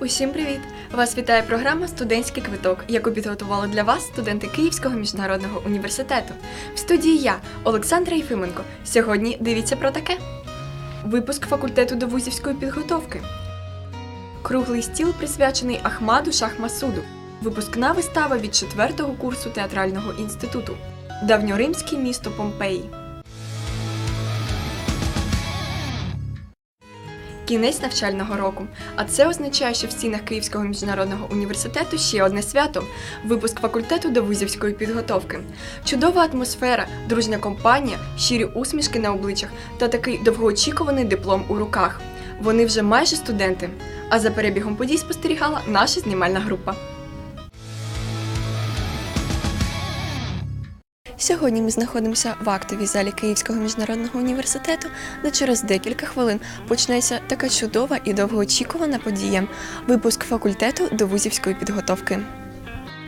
Усім привіт! Вас вітає програма Студентський квиток, яку підготували для вас студенти Київського міжнародного університету. В студії я, Олександра Єфименко. Сьогодні дивіться про таке: випуск факультету до вузівської підготовки. Круглий стіл присвячений Ахмаду Шахмасуду. Випускна вистава від 4-го курсу театрального інституту. Давньоримське місто Помпеї. Кінець навчального року. А це означає, що в стінах Київського міжнародного університету ще одне свято випуск факультету до вузівської підготовки. Чудова атмосфера, дружня компанія, щирі усмішки на обличчях та такий довгоочікуваний диплом у руках. Вони вже майже студенти. А за перебігом подій спостерігала наша знімальна група. Сьогодні ми знаходимося в актовій залі Київського міжнародного університету, де через декілька хвилин почнеться така чудова і довгоочікувана подія випуск факультету до вузівської підготовки.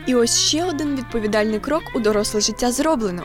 І ось ще один відповідальний крок у доросле життя зроблено.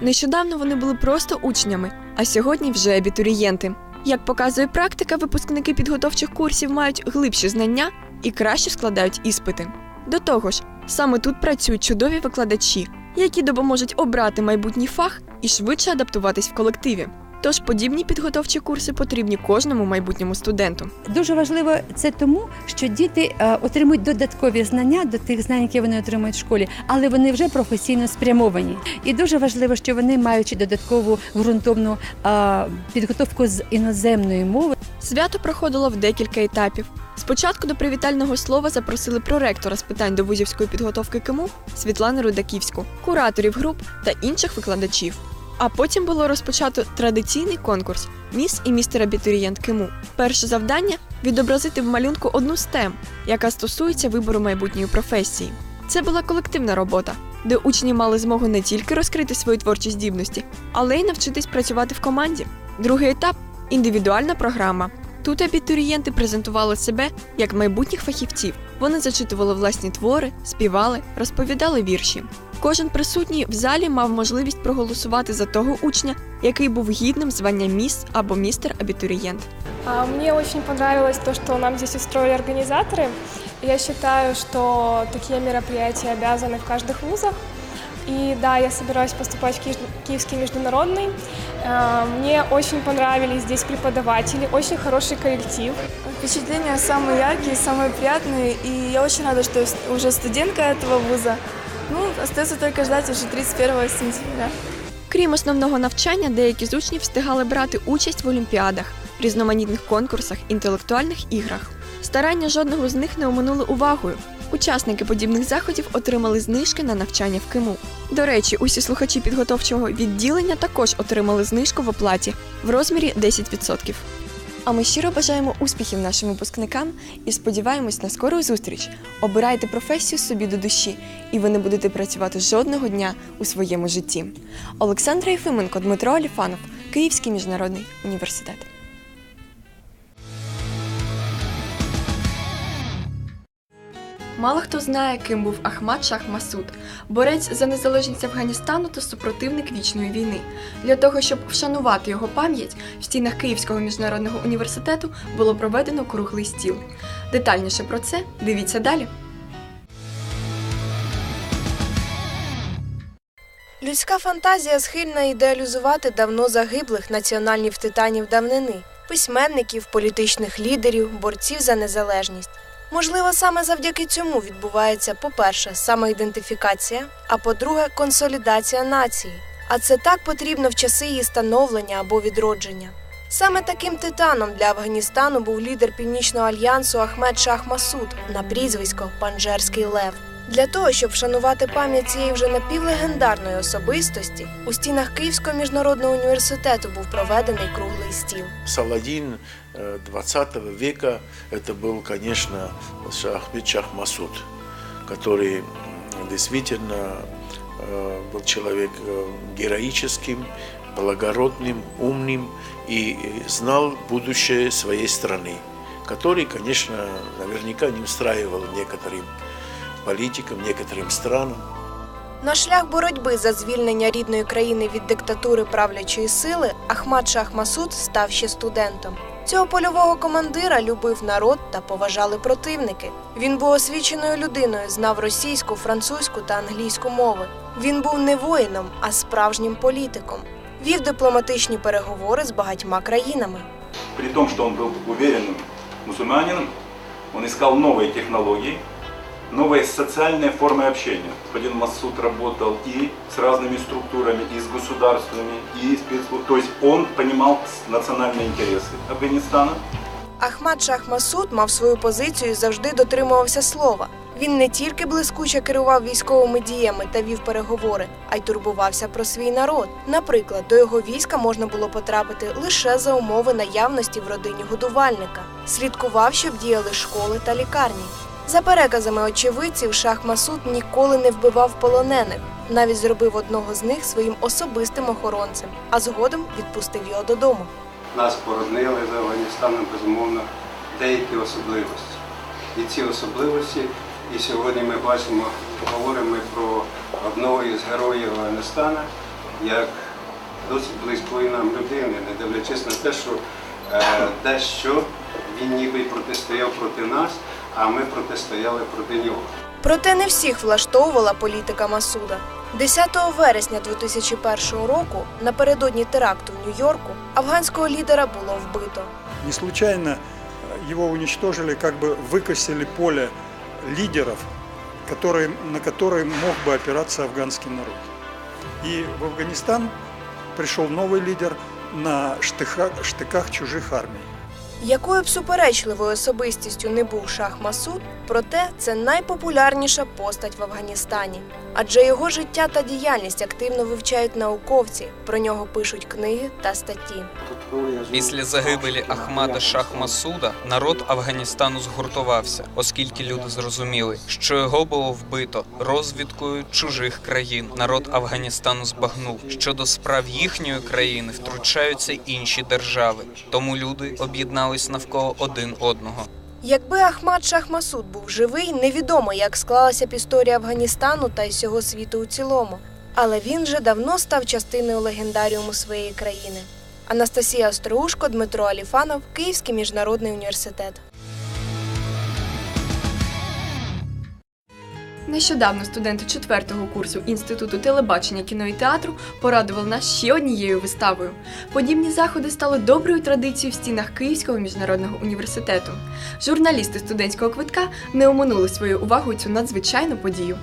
Нещодавно вони були просто учнями, а сьогодні вже абітурієнти. Як показує практика, випускники підготовчих курсів мають глибші знання і краще складають іспити. До того ж, саме тут працюють чудові викладачі, які допоможуть обрати майбутній фах і швидше адаптуватись в колективі. Тож подібні підготовчі курси потрібні кожному майбутньому студенту. Дуже важливо це тому, що діти е, отримують додаткові знання до тих знань, які вони отримують в школі, але вони вже професійно спрямовані. І дуже важливо, що вони маючи додаткову ґрунтовну е, підготовку з іноземної мови, Свято проходило в декілька етапів. Спочатку до привітального слова запросили проректора з питань до вузівської підготовки КИМУ Світлану Рудаківську, кураторів груп та інших викладачів. А потім було розпочато традиційний конкурс Міс і містер абітурієнт КИМУ. Перше завдання відобразити в малюнку одну з тем, яка стосується вибору майбутньої професії. Це була колективна робота, де учні мали змогу не тільки розкрити свої творчі здібності, але й навчитись працювати в команді. Другий етап індивідуальна програма. Тут абітурієнти презентували себе як майбутніх фахівців. Вони зачитували власні твори, співали, розповідали вірші. Кожен присутній в залі мав можливість проголосувати за того учня, який був гідним звання міс або містер абітурієнт. А, Мне очень понравилось то, что нам здесь устроили организаторы. Я считаю, что такие мероприятия обязаны в каждых вузах. И да, я собираюсь поступать в Киев- Киевский международный. А, Мне очень понравились здесь преподаватели, очень хороший коллектив. Впечатления самые яркие, самые приятные, и я очень рада, что я с- уже студентка этого вуза. Ну, остается только ждать уже 31 сентября. Крім основного навчання, деякі з учнів встигали брати участь в олімпіадах, різноманітних конкурсах, інтелектуальних іграх. Старання жодного з них не оминули увагою. Учасники подібних заходів отримали знижки на навчання в КИМУ. До речі, усі слухачі підготовчого відділення також отримали знижку в оплаті в розмірі 10%. А ми щиро бажаємо успіхів нашим випускникам і сподіваємось на скору зустріч. Обирайте професію собі до душі, і ви не будете працювати жодного дня у своєму житті. Олександра Єфименко, Дмитро Аліфанов, Київський міжнародний університет. Мало хто знає, ким був Ахмад Шах Масуд, борець за незалежність Афганістану та супротивник вічної війни. Для того, щоб вшанувати його пам'ять, в стінах Київського міжнародного університету було проведено круглий стіл. Детальніше про це дивіться далі. Людська фантазія схильна ідеалізувати давно загиблих національних титанів давнини, письменників, політичних лідерів, борців за незалежність. Можливо, саме завдяки цьому відбувається, по-перше, самоідентифікація, а по-друге, консолідація нації. А це так потрібно в часи її становлення або відродження. Саме таким титаном для Афганістану був лідер Північного альянсу Ахмед Шах Масуд на прізвисько Панджерський Лев. Для того, щоб вшанувати пам'ять цієї вже напівлегендарної особистості, у стінах Київського міжнародного університету був проведений круглий стіл. Саладин э, 20 века это был, конечно, Шахмед Шах Масуд, который м, действительно э, был человек э, героическим, благородным, умным и э, знал будущее своей страны, который, конечно, наверняка не устраивал некоторым политикам, некоторым странам. На шлях боротьби за звільнення рідної країни від диктатури правлячої сили Ахмад Шах Масуд став ще студентом. Цього польового командира любив народ та поважали противники. Він був освіченою людиною, знав російську, французьку та англійську мови. Він був не воїном, а справжнім політиком. Вів дипломатичні переговори з багатьма країнами. При том, что он был уверенным мусульманином, он искал новые технологии, новые социальные формы общения. Господин Масуд работал и с разными структурами, и с государствами, и с спецслужб. То есть он понимал национальные интересы Афганистана. Ахмад Шах Масуд мав свою позицію і завжди дотримувався слова. Він не тільки блискуче керував військовими діями та вів переговори, а й турбувався про свій народ. Наприклад, до його війська можна було потрапити лише за умови наявності в родині годувальника. Слідкував, щоб діяли школи та лікарні. За переказами очевидців, Шах Масуд ніколи не вбивав полонених, навіть зробив одного з них своїм особистим охоронцем, а згодом відпустив його додому. нас породнили з Афганістаном, безумовно, деякі особливості. І ці особливості, і сьогодні ми бачимо, говоримо про одного із героїв Афганістана, як досить близької нам людини, не дивлячись на те, що е, дещо він ніби протистояв проти нас, а ми протистояли проти нього. Проте не всіх влаштовувала політика Масуда. 10 вересня 2001 року, напередодні теракту в Нью-Йорку, афганського лідера було вбито. Не случайно э, его уничтожили, как бы выкосили поле лидеров, которые, на которые мог бы опираться афганский народ. И в Афганистан пришел новый лидер на штыха- штыках чужих армий. якою б суперечливою особистістю не був Шах Масуд, проте це найпопулярніша постать в Афганістані. Адже його життя та діяльність активно вивчають науковці, про нього пишуть книги та статті. Після загибелі Ахмада Шах Масуда народ Афганістану згуртувався, оскільки люди зрозуміли, що його було вбито розвідкою чужих країн. Народ Афганістану збагнув, що до справ їхньої країни втручаються інші держави. Тому люди об'єднались навколо один одного. Якби Ахмад Шахмасуд був живий, невідомо, як склалася б історія Афганістану та й всього світу у цілому. Але він вже давно став частиною легендаріуму своєї країни. Анастасія Остроушко, Дмитро Аліфанов, Київський міжнародний університет. Нещодавно студенти четвертого курсу Інституту телебачення, кіно і театру порадували нас ще однією виставою. Подібні заходи стали доброю традицією в стінах Київського міжнародного університету. Журналісти студентського квитка не оминули свою увагу цю надзвичайну подію.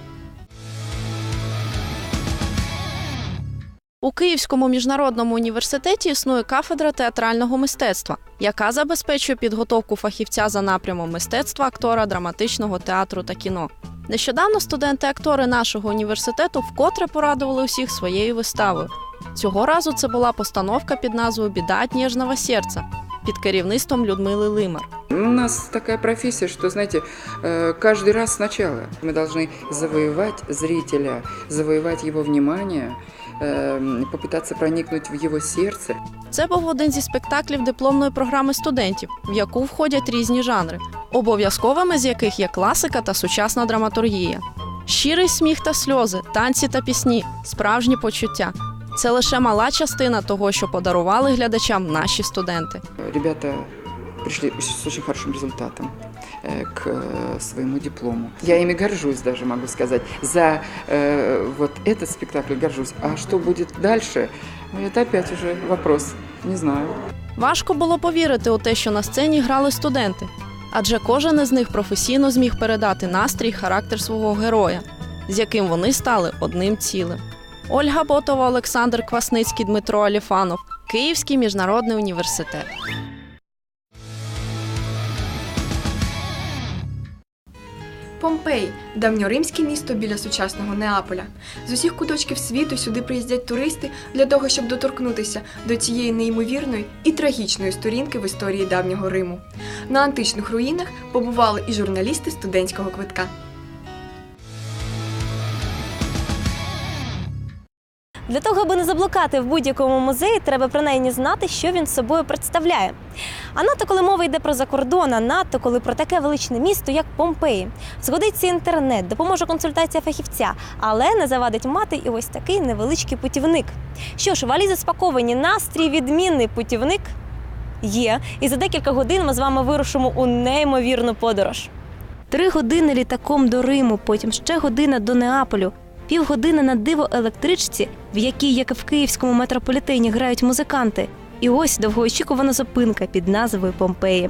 У Київському міжнародному університеті існує кафедра театрального мистецтва, яка забезпечує підготовку фахівця за напрямом мистецтва, актора, драматичного театру та кіно. Нещодавно студенти-актори нашого університету вкотре порадували усіх своєю виставою. Цього разу це була постановка під назвою Біда от ніжного серця під керівництвом Людмили Лимар. У нас такая профессия, что, знаете, э, каждый раз сначала мы должны завоевать зрителя, завоевать его внимание, э, попытаться проникнуть в его сердце. Це був один зі спектаклів дипломної програми студентів, в яку входять різні жанри, обов'язковими з яких є класика та сучасна драматургія. Щирий сміх та сльози, танці та пісні, справжні почуття. Це лише мала частина того, що подарували глядачам наші студенти. Ребята пришли с очень хорошим результатом к э, своему диплому. Я ими горжусь даже, могу сказать. За э, вот этот спектакль горжусь. А что будет дальше, ну, это опять уже вопрос. Не знаю. Важко було повірити у те, що на сцені грали студенти, адже кожен із них професійно зміг передати настрій, характер свого героя, з яким вони стали одним цілим. Ольга Ботова, Олександр Квасницький, Дмитро Аліфанов, Київський міжнародний університет. Помпей давньоримське місто біля сучасного Неаполя. З усіх куточків світу сюди приїздять туристи для того, щоб доторкнутися до цієї неймовірної і трагічної сторінки в історії давнього Риму. На античних руїнах побували і журналісти студентського квитка. Для того, аби не заблукати в будь-якому музеї, треба принаймні знати, що він собою представляє. А надто коли мова йде про закордон, а надто коли про таке величне місто, як Помпеї. Згодиться інтернет, допоможе консультація фахівця, але не завадить мати і ось такий невеличкий путівник. Що ж, валізи спаковані, настрій відмінний путівник Є, і за декілька годин ми з вами вирушимо у неймовірну подорож. Три години літаком до Риму, потім ще година до Неаполю, півгодини на диво електричці, в якій, як і в київському метрополітені, грають музиканти. І ось довгоочікувана зупинка під назвою Помпеї.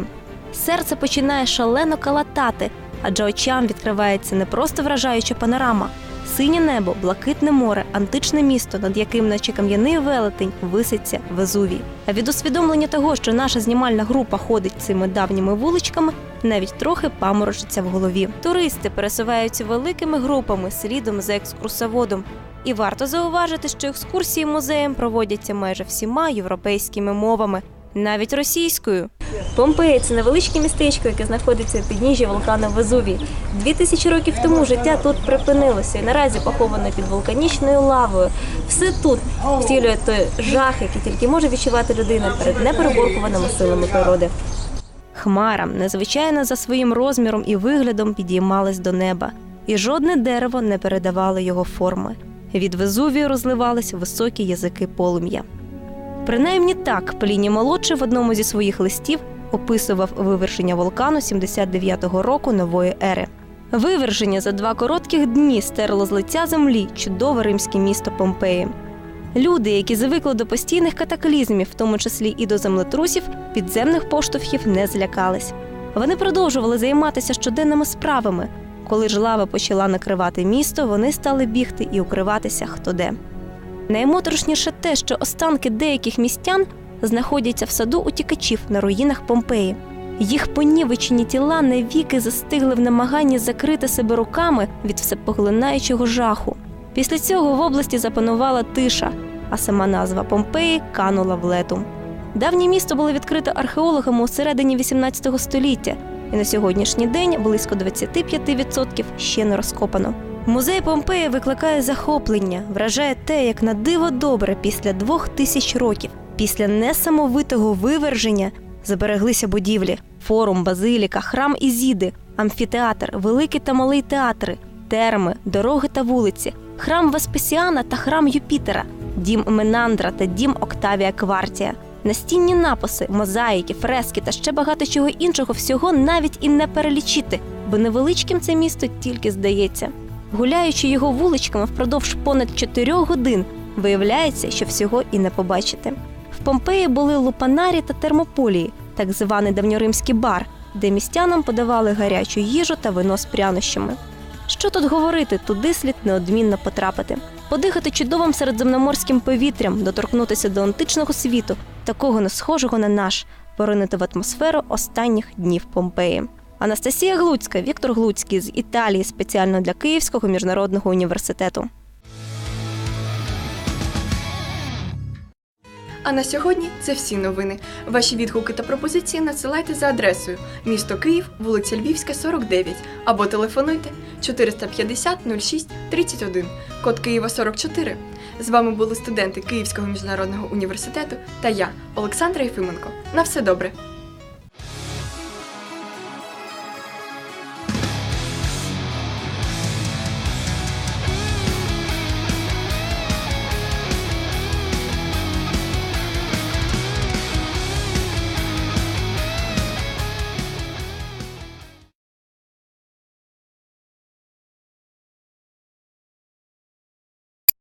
Серце починає шалено калатати, адже очам відкривається не просто вражаюча панорама, синє небо, блакитне море, античне місто, над яким, наче кам'яний велетень, виситься Везувій. А від усвідомлення того, що наша знімальна група ходить цими давніми вуличками, навіть трохи паморочиться в голові. Туристи пересуваються великими групами слідом за екскурсоводом. І варто зауважити, що екскурсії музеєм проводяться майже всіма європейськими мовами, навіть російською. Помпея це невеличке містечко, яке знаходиться у підніжжі вулкану Везувій. Дві тисячі років тому життя тут припинилося і наразі поховано під вулканічною лавою. Все тут втілює той жах, який тільки може відчувати людина перед непереборкуваними силами природи. Хмара, незвичайна за своїм розміром і виглядом, підіймалась до неба, і жодне дерево не передавало його форми. Від Везувію розливались високі язики полум'я. Принаймні так Пліній молодший в одному зі своїх листів описував вивершення вулкану 79-го року нової ери. Виверження за два коротких дні стерло з лиця землі чудове римське місто Помпеї. Люди, які звикли до постійних катаклізмів, в тому числі і до землетрусів, підземних поштовхів не злякались. Вони продовжували займатися щоденними справами. Коли ж лава почала накривати місто, вони стали бігти і укриватися хто де. Наймоторошніше те, що останки деяких містян знаходяться в саду утікачів на руїнах Помпеї. Їх понівечені тіла навіки застигли в намаганні закрити себе руками від всепоглинаючого жаху. Після цього в області запанувала тиша, а сама назва Помпеї канула в лету. Давнє місто було відкрито археологами у середині 18 століття, і на сьогоднішній день близько 25% ще не розкопано. Музей Помпеї викликає захоплення, вражає те, як на диво добре після двох тисяч років, після несамовитого виверження збереглися будівлі: форум, базиліка, храм Ізіди, амфітеатр, великий та малий театри, терми, дороги та вулиці, храм Веспесіана та храм Юпітера, дім Менандра та дім Октавія Квартія. Настінні написи, мозаїки, фрески та ще багато чого іншого всього навіть і не перелічити, бо невеличким це місто тільки здається. Гуляючи його вуличками впродовж понад 4 годин, виявляється, що всього і не побачите. В Помпеї були лупанарі та термополії, так званий давньоримський бар, де містянам подавали гарячу їжу та вино з прянощами. Що тут говорити, туди слід неодмінно потрапити, подихати чудовим середземноморським повітрям, доторкнутися до античного світу, такого не схожого на наш, поринити в атмосферу останніх днів Помпеї. Анастасія Глуцька, Віктор Глуцький з Італії спеціально для Київського міжнародного університету. А на сьогодні це всі новини. Ваші відгуки та пропозиції надсилайте за адресою місто Київ, вулиця Львівська, 49 або телефонуйте 450 06 31, код Києва 44. З вами були студенти Київського міжнародного університету та я, Олександра Єфименко. На все добре!